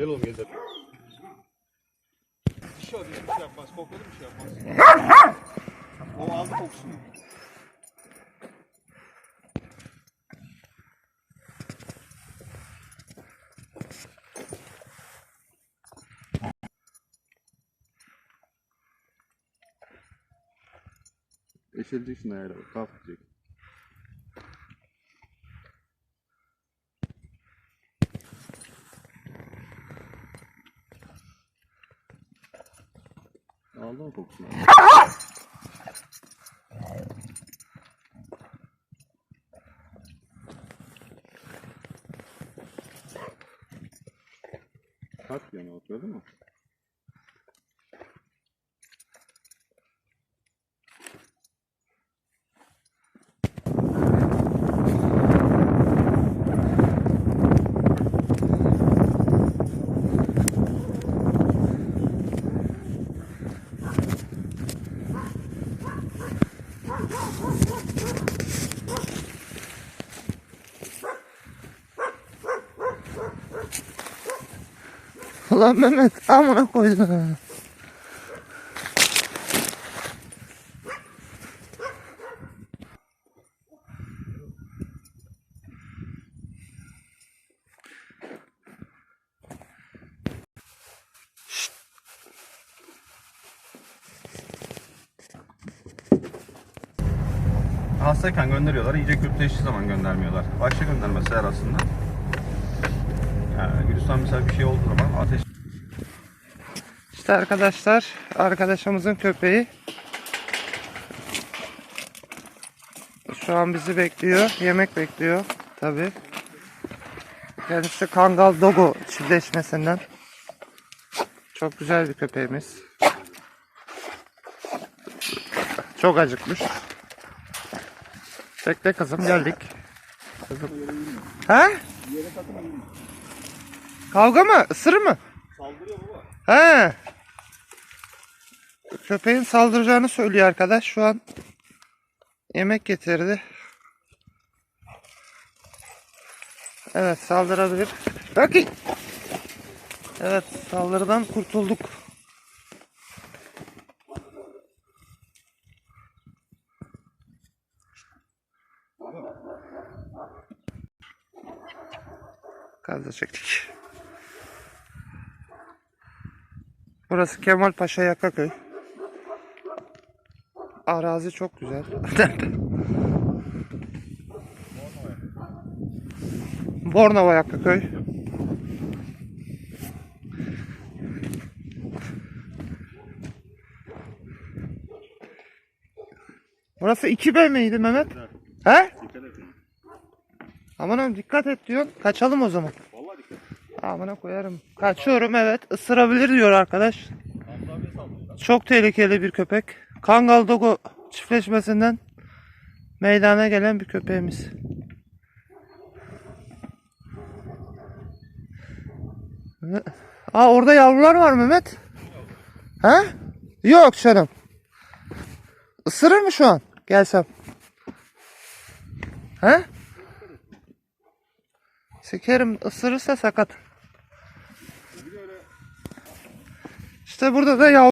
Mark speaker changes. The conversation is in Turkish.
Speaker 1: Gel oğlum gel. Dişi o dişi bir şey yapmaz. Kokladı bir şey yapmaz. O aldı kokusunu. Eşeleceksin ayağıyla bak. Kalkacak. Aldı mı kokusunu? Kaç yana oturuyor değil
Speaker 2: Ulan Mehmet amına koydun.
Speaker 1: Hastayken gönderiyorlar. İyice kötüleştiği zaman göndermiyorlar. Başta göndermeseler aslında. Yani Gülistan mesela bir şey olduğu zaman ateş
Speaker 2: İşte arkadaşlar arkadaşımızın köpeği şu an bizi bekliyor. Yemek bekliyor tabi. Kendisi Kangal Dogo çiftleşmesinden. Çok güzel bir köpeğimiz. Çok acıkmış. Bekle kızım geldik. Kızım. He? Kavga mı? Isırır mı?
Speaker 1: saldırıyor baba.
Speaker 2: He. Köpeğin saldıracağını söylüyor arkadaş. Şu an yemek getirdi. Evet saldırabilir. Bakın. Evet saldırıdan kurtulduk. Gazda çektik. Burası Kemal Paşa Yakaköy. Arazi çok güzel. Bornova Yakaköy. Burası 2B miydi Mehmet? He?
Speaker 1: Dikkat et.
Speaker 2: Aman oğlum dikkat et diyorsun. Kaçalım o zaman.
Speaker 1: Vallahi dikkat et.
Speaker 2: Amına koyarım. Kaçıyorum evet. Isırabilir diyor arkadaş. Çok tehlikeli bir köpek. Kangal Dogo çiftleşmesinden meydana gelen bir köpeğimiz. Aa orada yavrular var Mehmet. He? Yok canım. Isırır mı şu an? Gelsem. He? Sikerim ısırırsa sakat. İşte burada da yavru